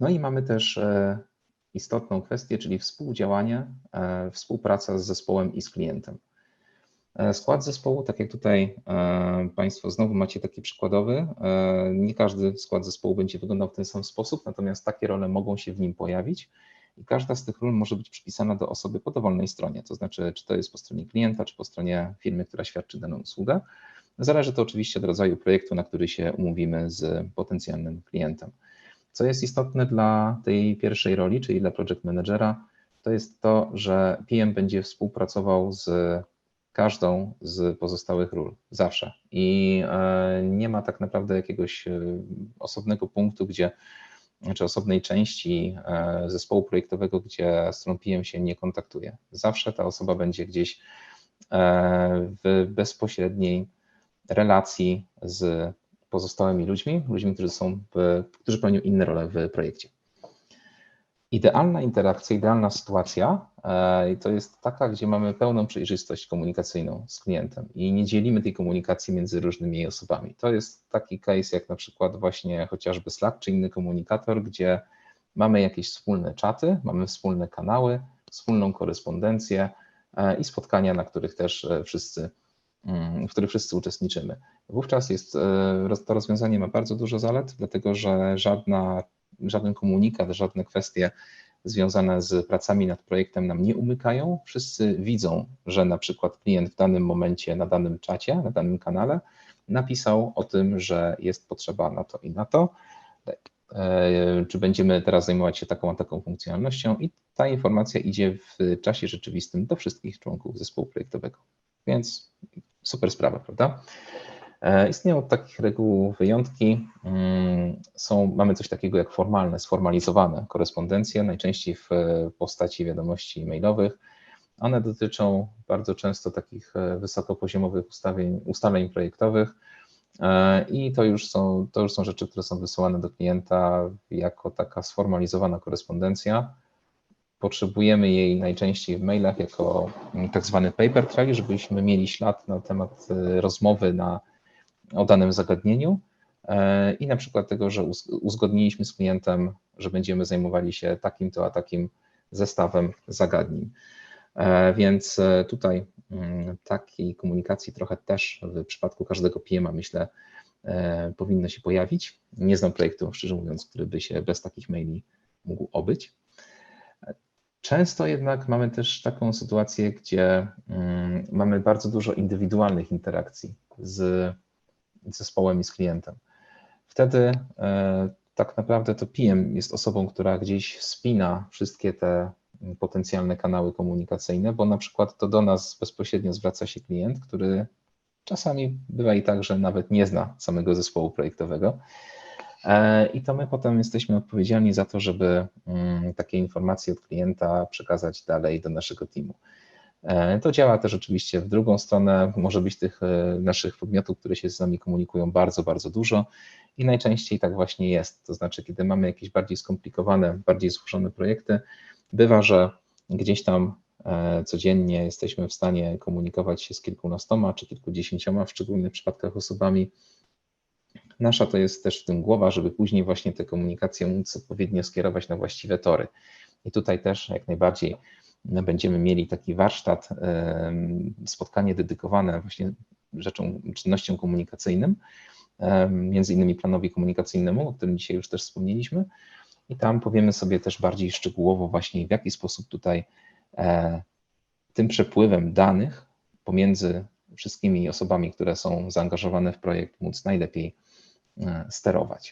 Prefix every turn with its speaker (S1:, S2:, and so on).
S1: No i mamy też e, istotną kwestię, czyli współdziałanie, e, współpraca z zespołem i z klientem. E, skład zespołu, tak jak tutaj Państwo znowu macie taki przykładowy, nie każdy skład zespołu będzie wyglądał w ten sam sposób, natomiast takie role mogą się w nim pojawić i każda z tych ról może być przypisana do osoby po dowolnej stronie, to znaczy czy to jest po stronie klienta, czy po stronie firmy, która świadczy daną usługę. Zależy to oczywiście od rodzaju projektu, na który się umówimy z potencjalnym klientem. Co jest istotne dla tej pierwszej roli, czyli dla project managera, to jest to, że PM będzie współpracował z każdą z pozostałych ról, zawsze. I e, nie ma tak naprawdę jakiegoś e, osobnego punktu, gdzie, czy osobnej części e, zespołu projektowego, gdzie stron PM się nie kontaktuje. Zawsze ta osoba będzie gdzieś w bezpośredniej relacji z pozostałymi ludźmi, ludźmi, którzy są, w, którzy pełnią inne role w projekcie. Idealna interakcja, idealna sytuacja e, to jest taka, gdzie mamy pełną przejrzystość komunikacyjną z klientem i nie dzielimy tej komunikacji między różnymi osobami. To jest taki case jak na przykład właśnie chociażby Slack czy inny komunikator, gdzie mamy jakieś wspólne czaty, mamy wspólne kanały, wspólną korespondencję e, i spotkania, na których też e, wszyscy w których wszyscy uczestniczymy. Wówczas jest, e, to rozwiązanie ma bardzo dużo zalet, dlatego że żadna, żaden komunikat, żadne kwestie związane z pracami nad projektem nam nie umykają. Wszyscy widzą, że na przykład klient w danym momencie, na danym czacie, na danym kanale napisał o tym, że jest potrzeba na to i na to. E, czy będziemy teraz zajmować się taką a taką funkcjonalnością, i ta informacja idzie w czasie rzeczywistym do wszystkich członków zespołu projektowego. Więc super sprawa, prawda? E, istnieją od takich reguł wyjątki. Mm, są, mamy coś takiego jak formalne, sformalizowane korespondencje, najczęściej w postaci wiadomości mailowych. One dotyczą bardzo często takich e, wysokopoziomowych ustawień, ustaleń projektowych e, i to już, są, to już są rzeczy, które są wysyłane do klienta jako taka sformalizowana korespondencja potrzebujemy jej najczęściej w mailach jako tak zwany paper trail, żebyśmy mieli ślad na temat e, rozmowy na, o danym zagadnieniu e, i na przykład tego, że uzgodniliśmy z klientem, że będziemy zajmowali się takim to a takim zestawem zagadnień. E, więc tutaj mm, takiej komunikacji trochę też w przypadku każdego PM-a myślę powinno się pojawić. Nie znam projektu, szczerze mówiąc, który by się bez takich maili mógł obyć. Często jednak mamy też taką sytuację, gdzie mm, mamy bardzo dużo indywidualnych interakcji z zespołem i z klientem. Wtedy e, tak naprawdę to PM jest osobą, która gdzieś spina wszystkie te potencjalne kanały komunikacyjne, bo na przykład to do nas bezpośrednio zwraca się klient, który czasami bywa i tak, że nawet nie zna samego zespołu projektowego I to my potem jesteśmy odpowiedzialni za to, żeby mm, takie informacje od klienta przekazać dalej do naszego teamu. E, to działa też oczywiście w drugą stronę. Może być tych e, naszych podmiotów, które się z nami komunikują bardzo, bardzo dużo i najczęściej tak właśnie jest. To znaczy, kiedy mamy jakieś bardziej skomplikowane, bardziej złożone projekty, bywa, że gdzieś tam codziennie jesteśmy w stanie komunikować się z kilkunastoma czy kilkudziesięcioma w szczególnych przypadkach osobami Nasza to jest też w tym głowa, żeby później właśnie tę komunikację móc odpowiednio skierować na właściwe tory. I tutaj też jak najbardziej będziemy mieli taki warsztat, spotkanie dedykowane właśnie rzeczom, czynnościom komunikacyjnym, między innymi planowi komunikacyjnemu, o którym dzisiaj już też wspomnieliśmy. I tam powiemy sobie też bardziej szczegółowo właśnie w jaki sposób tutaj e, tym przepływem danych pomiędzy wszystkimi osobami, które są zaangażowane w projekt, móc najlepiej sterować.